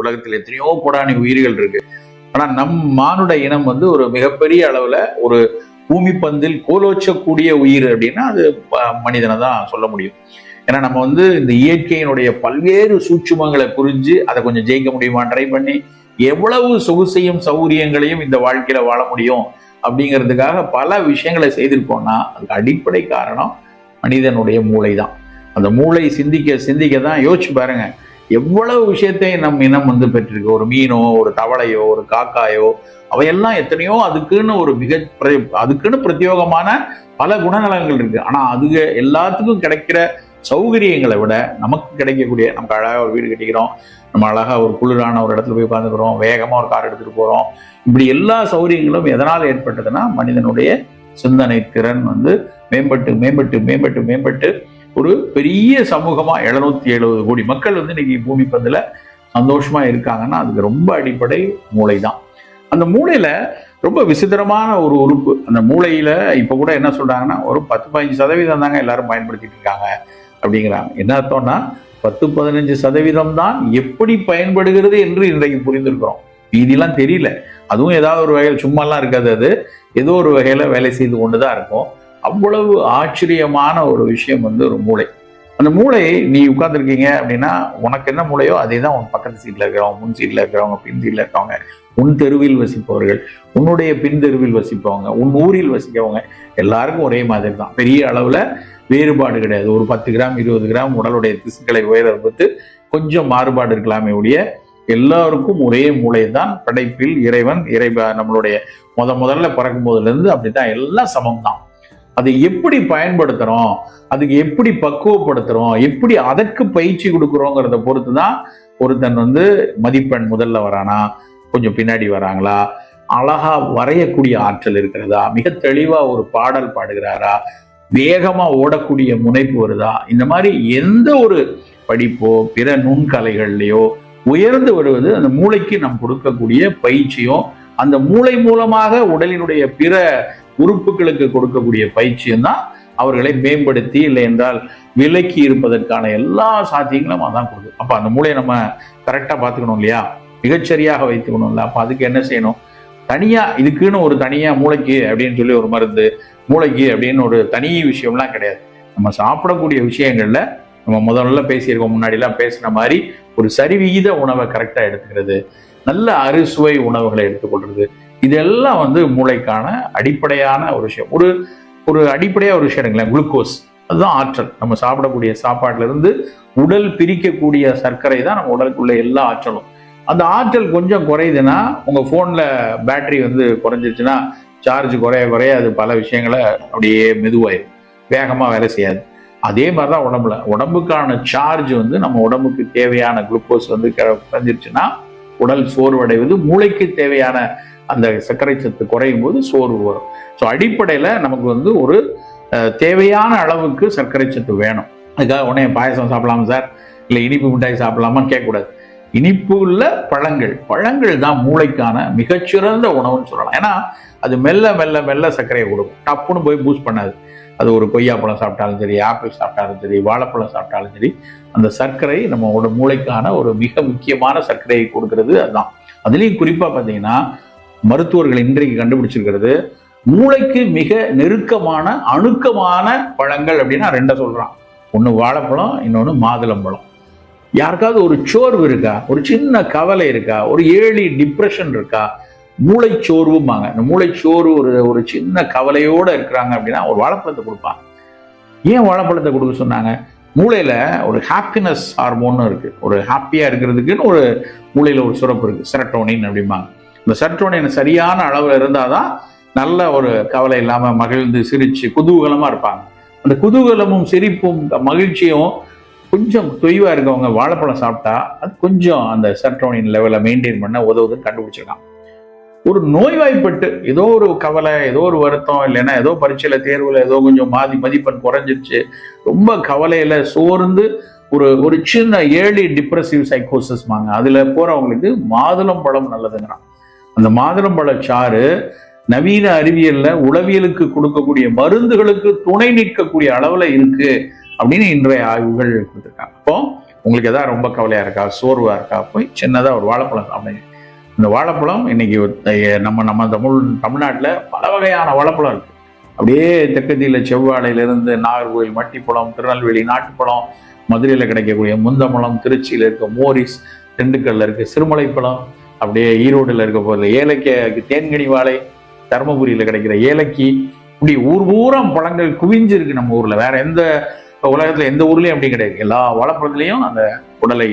உலகத்தில் எத்தனையோ கோடானி உயிர்கள் இருக்கு. ஆனா நம் மானுட இனம் வந்து ஒரு மிகப்பெரிய அளவுல ஒரு பூமி பந்தில் கோலோச்சக்கூடிய உயிர் அப்படின்னா அது மனிதனை தான் சொல்ல முடியும். ஏன்னா நம்ம வந்து இந்த இயற்கையினுடைய பல்வேறு சூட்சுமங்களை புரிஞ்சு அதை கொஞ்சம் ஜெயிக்க முடியுமா ட்ரை பண்ணி எவ்வளவு சொகுசையும் சௌகரியங்களையும் இந்த வாழ்க்கையில வாழ முடியும் அப்படிங்கிறதுக்காக பல விஷயங்களை செய்திருக்கோம்னா அதுக்கு அடிப்படை காரணம் மனிதனுடைய மூளை தான் அந்த மூளை சிந்திக்க சிந்திக்க தான் யோசிச்சு பாருங்க. எவ்வளவு விஷயத்தை நம் இனம் வந்து பெற்றிருக்கு ஒரு மீனோ ஒரு தவளையோ ஒரு காக்காயோ அவையெல்லாம் எத்தனையோ அதுக்குன்னு ஒரு மிக அதுக்குன்னு பிரத்யோகமான பல குணநலங்கள் இருக்கு. ஆனா அதுக எல்லாத்துக்கும் கிடைக்கிற சௌகரியங்களை விட நமக்கு கிடைக்கக்கூடிய நமக்கு அழகாக ஒரு வீடு கட்டிக்கிறோம் நம்ம அழகாக ஒரு குளிரான ஒரு இடத்துல போய் உட்காந்துக்கிறோம் வேகமாக ஒரு கார் எடுத்துகிட்டு போகிறோம் இப்படி எல்லா சௌகரியங்களும் எதனால் ஏற்பட்டதுன்னா மனிதனுடைய சிந்தனை திறன் வந்து மேம்பட்டு மேம்பட்டு மேம்பட்டு மேம்பட்டு ஒரு பெரிய சமூகமாக எழுநூத்தி எழுபது கோடி மக்கள் வந்து இன்னைக்கு பூமி பந்தில் சந்தோஷமா இருக்காங்கன்னா அதுக்கு ரொம்ப அடிப்படை மூளை தான் அந்த மூளையில ரொம்ப விசித்திரமான ஒரு உறுப்பு. அந்த மூளையில் இப்போ கூட என்ன சொல்கிறாங்கன்னா ஒரு பத்து பதினஞ்சு சதவீதம் தாங்க எல்லாரும் பயன்படுத்திட்டு இருக்காங்க அப்படிங்கிறாங்க. என்ன அர்த்தம்னா பத்து பதினஞ்சு சதவீதம் தான் எப்படி பயன்படுகிறது என்று இன்றைக்கு புரிந்திருக்கிறோம். மீதிலாம் தெரியல. அதுவும் ஏதாவது ஒரு வகையில் சும்மாலாம் இருக்காது அது. ஏதோ ஒரு வகையில் வேலை செய்து கொண்டு தான் இருக்கும். அவ்வளவு ஆச்சரியமான ஒரு விஷயம் வந்து ஒரு மூளை. அந்த மூளை நீ உட்கார்ந்துருக்கீங்க அப்படின்னா உனக்கு என்ன மூளையோ அதே தான் உன் பக்கத்து சீட்டில் இருக்கிறவங்க முன் சீட்டில் இருக்கிறவங்க பின் சீட்டில் இருக்கிறவங்க உன் தெருவில் வசிப்பவர்கள் உன்னுடைய பின் தெருவில் வசிப்பவங்க உன் ஊரில் வசிக்கவங்க எல்லாருக்கும் ஒரே மாதிரி தான். பெரிய அளவில் வேறுபாடு கிடையாது. ஒரு பத்து கிராம் இருபது கிராம் உடலுடைய திசுக்களை உயர்வதற்கு கொஞ்சம் மாறுபாடு இருக்கலாமே உடைய எல்லாருக்கும் ஒரே மூளை தான். படைப்பில் இறைவன் இறை நம்மளுடைய முத முதல்ல பிறக்கும் போதுலேருந்து அப்படி தான் எல்லாம் சமம் தான் அதை எப்படி பயன்படுத்துகிறோம் அதுக்கு எப்படி பக்குவப்படுத்துகிறோம் எப்படி அதற்கு பயிற்சி கொடுக்குறோங்கிறத பொறுத்து தான் ஒருத்தன் வந்து மதிப்பெண் முதல்ல வரானா கொஞ்சம் பின்னாடி வராங்களா அழகா வரையக்கூடிய ஆற்றல் இருக்கிறதா மிக தெளிவாக ஒரு பாடல் பாடுகிறாரா வேகமாக ஓடக்கூடிய முனைப்பு வருதா இந்த மாதிரி எந்த ஒரு படிப்போ பிற நுண்கலைகள்லையோ உயர்ந்து வருவது அந்த மூளைக்கு நாம் கொடுக்கக்கூடிய பயிற்சியும் அந்த மூளை மூலமாக உடலினுடைய பிற உறுப்புகளுக்கு கொடுக்கக்கூடிய பயிற்சியும் தான் அவர்களை மேம்படுத்தி இல்லை என்றால் விலக்கி இருப்பதற்கான எல்லா சாத்தியங்களும் அதான் கொடுக்கும். அப்போ அந்த மூளையை நம்ம கரெக்டாக பார்த்துக்கணும் இல்லையா? மிகச்சரியாக வைத்துக்கணும்ல அப்போ அதுக்கு என்ன செய்யணும்? தனியா இதுக்குன்னு ஒரு தனியா மூளைக்கு அப்படின்னு சொல்லி ஒரு மருந்து மூளைக்கு அப்படின்னு ஒரு தனி விஷயம்லாம் கிடையாது. நம்ம சாப்பிடக்கூடிய விஷயங்கள்ல நம்ம முதல்ல பேசியிருக்கோம் முன்னாடிலாம் பேசின மாதிரி ஒரு சரிவிகித உணவை கரெக்டாக எடுத்துக்கிறது. நல்ல அறுசுவை உணவுகளை எடுத்துக்கொள்றது இதெல்லாம் வந்து மூளைக்கான அடிப்படையான ஒரு விஷயம். ஒரு ஒரு அடிப்படையாக ஒரு விஷயம் எடுங்களேன். குளுக்கோஸ். அதுதான் ஆற்றல். நம்ம சாப்பிடக்கூடிய சாப்பாட்டுல இருந்து உடல் பிரிக்கக்கூடிய சர்க்கரை தான் நம்ம உடலுக்குள்ள எல்லா ஆற்றலும். அந்த ஆற்றல் கொஞ்சம் குறையுதுன்னா உங்க போன்ல பேட்டரி வந்து குறைஞ்சிருச்சுன்னா சார்ஜ் குறைய குறைய அது பல விஷயங்களை அப்படியே மெதுவாயிடும் வேகமாக வேலை செய்யாது. அதே மாதிரி தான் உடம்புல. உடம்புக்கான சார்ஜ் வந்து நம்ம உடம்புக்கு தேவையான குளுக்கோஸ் வந்து க- குறைஞ்சிருச்சுன்னா உடல் சோர்வடைவது மூளைக்கு தேவையான அந்த சர்க்கரை சத்து குறையும் போது சோர்வு வரும். ஸோ அடிப்படையில் நமக்கு வந்து ஒரு தேவையான அளவுக்கு சர்க்கரை சத்து வேணும். அதுக்காக உடனே பாயசம் சாப்பிடலாமா சார்? இல்லை இனிப்பு மிட்டாய் சாப்பிடலாமா கேட்கக்கூடாது. இனிப்பு உள்ள பழங்கள் பழங்கள் தான் மூளைக்கான மிகச்சிறந்த உணவுன்னு சொல்லலாம். ஏன்னா அது மெல்ல மெல்ல மெல்ல சர்க்கரையை கொடுக்கும். டப்புன்னு போய் பூஸ்ட் பண்ணாது. அது ஒரு கொய்யாப்பழம் சாப்பிட்டாலும் சரி ஆப்பிள் சாப்பிட்டாலும் சரி வாழைப்பழம் சாப்பிட்டாலும் சரி அந்த சர்க்கரை நம்மளோட மூளைக்கான ஒரு மிக முக்கியமான சர்க்கரையை கொடுக்கறது அதுதான். அதுலேயும் குறிப்பாக பார்த்தீங்கன்னா மருத்துவர்கள் இன்றைக்கு கண்டுபிடிச்சிருக்கிறது மூளைக்கு மிக நெருக்கமான அணுக்கமான பழங்கள் அப்படின்னா ரெண்டை சொல்றான். ஒன்று வாழைப்பழம் இன்னொன்று மாதுளம்பழம் யாருக்காவது ஒரு சோர்வு இருக்கா? ஒரு சின்ன கவலை இருக்கா? ஒரு ஏழி டிப்ரெஷன் இருக்கா? மூளைச்சோர்வும்பாங்க. இந்த மூளைச்சோர்வு ஒரு ஒரு சின்ன கவலையோட இருக்கிறாங்க அப்படின்னா ஒரு வாழைப்பழத்தை கொடுப்பாங்க. ஏன் வாழைப்பழத்தை கொடுக்க சொன்னாங்க? மூளையில ஒரு ஹாப்பினஸ் ஹார்மோன் இருக்கு. ஒரு ஹாப்பியா இருக்கிறதுக்குன்னு ஒரு மூளையில ஒரு சுரப்பு இருக்கு. செரட்டோனின் அப்படிம்பாங்க. இந்த செரட்டோனின் சரியான அளவுல இருந்தாதான் நல்ல ஒரு கவலை இல்லாம மகிழ்ந்து சிரிச்சு குதூகலமா இருப்பாங்க. அந்த குதூகலமும் சிரிப்பும் மகிழ்ச்சியும் கொஞ்சம் தொய்வா இருக்கவங்க வாழைப்பழம் சாப்பிட்டா அது கொஞ்சம் அந்த செரட்டோனின் லெவலை மெயின்டைன் பண்ண உதவுதுன்னு கண்டுபிடிச்சிருக்கான். ஒரு நோய்வாய்ப்பட்டு ஏதோ ஒரு கவலை ஏதோ ஒரு வருத்தம் இல்லைன்னா ஏதோ பரீட்சையில் தேர்வில் ஏதோ கொஞ்சம் மாதி மதிப்பெண் குறைஞ்சிருச்சு. ரொம்ப கவலையில் சோர்ந்து ஒரு ஒரு சின்ன ஏர்லி டிப்ரெசிவ் சைக்கோசிஸ் வாங்க அதில் போகிறவங்களுக்கு மாதுளம் பழம் நல்லதுங்கிறான். அந்த மாதுளம்பழ சாறு நவீன அறிவியல்ல உளவியலுக்கு கொடுக்கக்கூடிய மருந்துகளுக்கு துணை நிற்கக்கூடிய அளவில் இருக்கு அப்படின்னு இன்றைய ஆய்வுகள் கொடுத்துருக்காங்க. அப்போ உங்களுக்கு எதாவது ரொம்ப கவலையா இருக்கா சோர்வா இருக்கா போய் சின்னதாக ஒரு வாழைப்பழம் சாப்பிடுங்க. இந்த வாழைப்பழம் இன்னைக்கு நம்ம நம்ம தமிழ் தமிழ்நாட்டில் பல வகையான வாழைப்பழம் இருக்கு. அப்படியே தெற்கத்தியில் செவ்வாழையிலிருந்து நாகர்கோவில் மட்டிப்பழம் திருநெல்வேலி நாட்டுப்பழம் மதுரையில் கிடைக்கக்கூடிய முந்தமலம் திருச்சியில் இருக்க மோரிஸ் திண்டுக்கல்ல இருக்க சிறுமலைப்பழம் அப்படியே ஈரோடில் இருக்க போதில் ஏலக்காய் தேன்கனி வாழை தருமபுரியில் கிடைக்கிற ஏலக்கி இப்படி ஊர் பூரம் பழங்கள் குவிஞ்சிருக்கு நம்ம ஊரில். வேற எந்த உலகத்தில் எந்த ஊர்லேயும் அப்படி கிடையாது. எல்லா வாழைப்பழத்துலயும் அந்த உடலை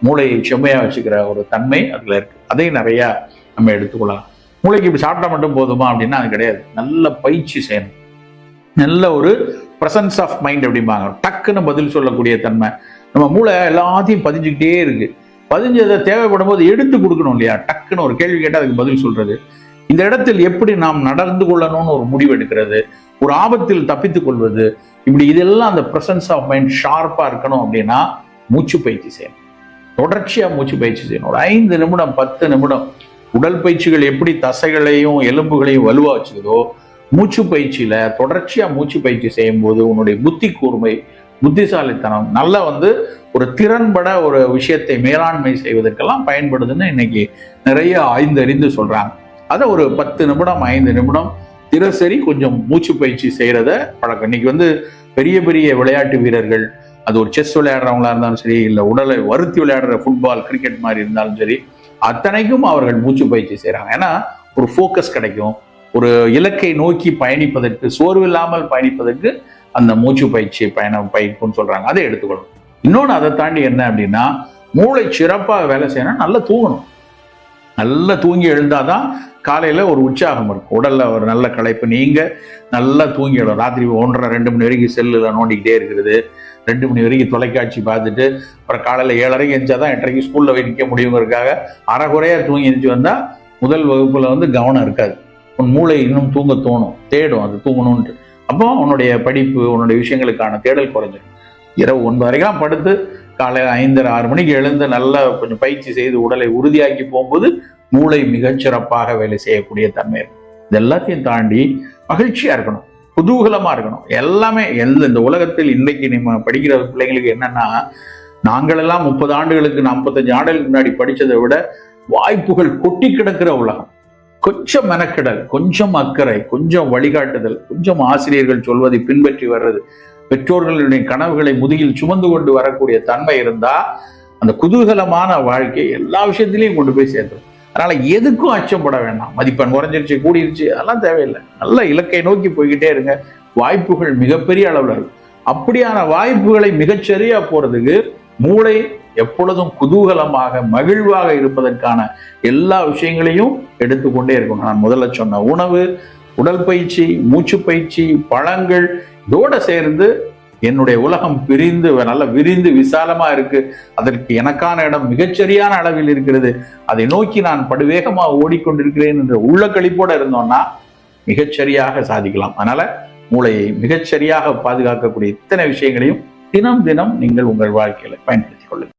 மூளையை செம்மையா வச்சுக்கிற ஒரு தன்மை அதுல இருக்கு. அதையும் நிறையா நம்ம எடுத்துக்கொள்ளலாம். மூளைக்கு இப்படி சாப்பிட்டா மட்டும் போதுமா அப்படின்னா அது கிடையாது. நல்ல பயிற்சி செய்யணும். நல்ல ஒரு ப்ரெசன்ஸ் ஆஃப் மைண்ட் அப்படிம்பாங்க. டக்குன்னு பதில் சொல்லக்கூடிய தன்மை. நம்ம மூளை எல்லாத்தையும் பதிஞ்சுக்கிட்டே இருக்கு. பதிஞ்சதை தேவைப்படும் போது எடுத்து கொடுக்கணும் இல்லையா? டக்குன்னு ஒரு கேள்வி கேட்டால் அதுக்கு பதில் சொல்றது. இந்த இடத்தில் எப்படி நாம் நடந்து கொள்ளணும்னு ஒரு முடிவு எடுக்கிறது. ஒரு ஆபத்தில் தப்பித்துக் கொள்வது. இப்படி இதெல்லாம் அந்த பிரசன்ஸ் ஆஃப் மைண்ட் ஷார்ப்பாக இருக்கணும் அப்படின்னா மூச்சு பயிற்சி செய்யணும். தொடர்ச்சியாக மூச்சு பயிற்சி செய்யணும். ஒரு ஐந்து நிமிடம் பத்து நிமிடம் உடல் பயிற்சிகள் எப்படி தசைகளையும் எலும்புகளையும் வலுவா வச்சுக்குதோ மூச்சு பயிற்சியில் தொடர்ச்சியாக மூச்சு பயிற்சி செய்யும் போது உன்னுடைய புத்தி கூர்மை புத்திசாலித்தனம் நல்லா வந்து ஒரு திறன்பட ஒரு விஷயத்தை மேலாண்மை செய்வதற்கெல்லாம் பயன்படுதுன்னு இன்னைக்கு நிறைய ஆய்ந்தறிந்து சொல்கிறாங்க அதை ஒரு பத்து நிமிடம் ஐந்து நிமிடம் தினசரி கொஞ்சம் மூச்சு பயிற்சி செய்கிறத பழக்கம். இன்னைக்கு வந்து பெரிய பெரிய விளையாட்டு வீரர்கள் அது ஒரு செஸ் விளையாடுறவங்களா இருந்தாலும் சரி இல்லை உடலை வருத்தி விளையாடுற ஃபுட்பால் கிரிக்கெட் மாதிரி இருந்தாலும் சரி அத்தனைக்கும் அவர்கள் மூச்சு பயிற்சி செய்கிறாங்க ஏன்னா ஒரு ஃபோக்கஸ் கிடைக்கும். ஒரு இலக்கை நோக்கி பயணிப்பதற்கு சோர்வு இல்லாமல் பயணிப்பதற்கு அந்த மூச்சு பயிற்சி பயணம் பயிர்ப்புன்னு சொல்றாங்க. அதை எடுத்துக்கணும் இன்னொன்று அதை தாண்டி என்ன அப்படின்னா மூளை சிறப்பாக வேலை செய்யணும் நல்லா தூங்கணும். நல்லா தூங்கி எழுந்தாதான் காலையில் ஒரு உற்சாகம் இருக்கும். உடலில் ஒரு நல்ல களைப்பு நீங்க நல்லா தூங்கிடும் ராத்திரி ஒன்றரை ரெண்டு மணி வரைக்கும் செல்லில் நோண்டிக்கிட்டே இருக்கிறது. ரெண்டு மணி வரைக்கும் தொலைக்காட்சி பார்த்துட்டு அப்புறம் காலையில் ஏழரைக்கு எழுந்தாதான் எட்டரைக்கு ஸ்கூலில் போய் நிற்க முடியுங்கிறதுக்காக அறகுறையாக தூங்கி எழுந்து வந்தால் முதல் வகுப்பில் வந்து கவனம் இருக்காது. உன் மூளை இன்னும் தூங்க தோணும் தேடும் அது தூங்கணும்ன்ட்டு. அப்போ உன்னுடைய படிப்பு உன்னுடைய விஷயங்களுக்கான தேடல் குறைஞ்சிடும் இரவு ஒன்பது வரைக்கும் படுத்து காலையில் ஐந்தரை ஆறு மணிக்கு எழுந்து நல்லா கொஞ்சம் பயிற்சி செய்து உடலை உறுதியாக்கி போகும்போது மூளை மிகச்சிறப்பாக வேலை செய்யக்கூடிய தன்மை இருக்கும். இது எல்லாத்தையும் தாண்டி மகிழ்ச்சியாக இருக்கணும். குதூகலமா இருக்கணும். எல்லாமே எந்த இந்த உலகத்தில் இன்னைக்கு நம்ம படிக்கிற பிள்ளைங்களுக்கு என்னன்னா நாங்களெல்லாம் முப்பது ஆண்டுகளுக்கு நாற்பத்தஞ்சு ஆண்டுகளுக்கு முன்னாடி படிச்சதை விட வாய்ப்புகள் கொட்டி கிடக்கிற உலகம். கொஞ்சம் மெனக்கிடல் கொஞ்சம் அக்கறை கொஞ்சம் வழிகாட்டுதல் கொஞ்சம் ஆசிரியர்கள் சொல்வதை பின்பற்றி வர்றது பெற்றோர்களுடைய கனவுகளை முதுகில் சுமந்து கொண்டு வரக்கூடிய தன்மை இருந்தா அந்த குதூகலமான வாழ்க்கை எல்லா விஷயத்திலையும் கொண்டு போய் சேர்த்துரும். அதனால எதுக்கும் அச்சப்பட வேண்டாம். மதிப்பெண் குறைஞ்சிருச்சு கூடிருச்சு அதெல்லாம் தேவையில்லை. நல்ல இலக்கை நோக்கி போய்கிட்டே இருங்க. வாய்ப்புகள் மிகப்பெரிய அளவில் இருக்கும் அப்படியான வாய்ப்புகளை மிகச்சரியா போறதுக்கு மூளை எப்பொழுதும் குதூகலமாக மகிழ்வாக இருப்பதற்கான எல்லா விஷயங்களையும் எடுத்துக்கொண்டே இருக்கணும். நான் முதல்ல சொன்ன உணவு உடற்பயிற்சி மூச்சு பயிற்சி பழங்கள் இதோட சேர்ந்து என்னுடைய உலகம் பிரிந்து நல்ல விரிந்து விசாலமா இருக்கு. அதற்கு எனக்கான இடம் மிகச்சரியான அளவில் இருக்கிறது. அதை நோக்கி நான் படுவேகமா ஓடிக்கொண்டிருக்கிறேன் என்ற உள்ள கழிப்போட இருந்தோம்னா மிகச்சரியாக சாதிக்கலாம். அதனால மூளையை மிகச்சரியாக பாதுகாக்கக்கூடிய இத்தனை விஷயங்களையும் தினம் தினம் நீங்கள் உங்கள் வாழ்க்கையில பயன்படுத்திக் கொள்ளுங்கள்.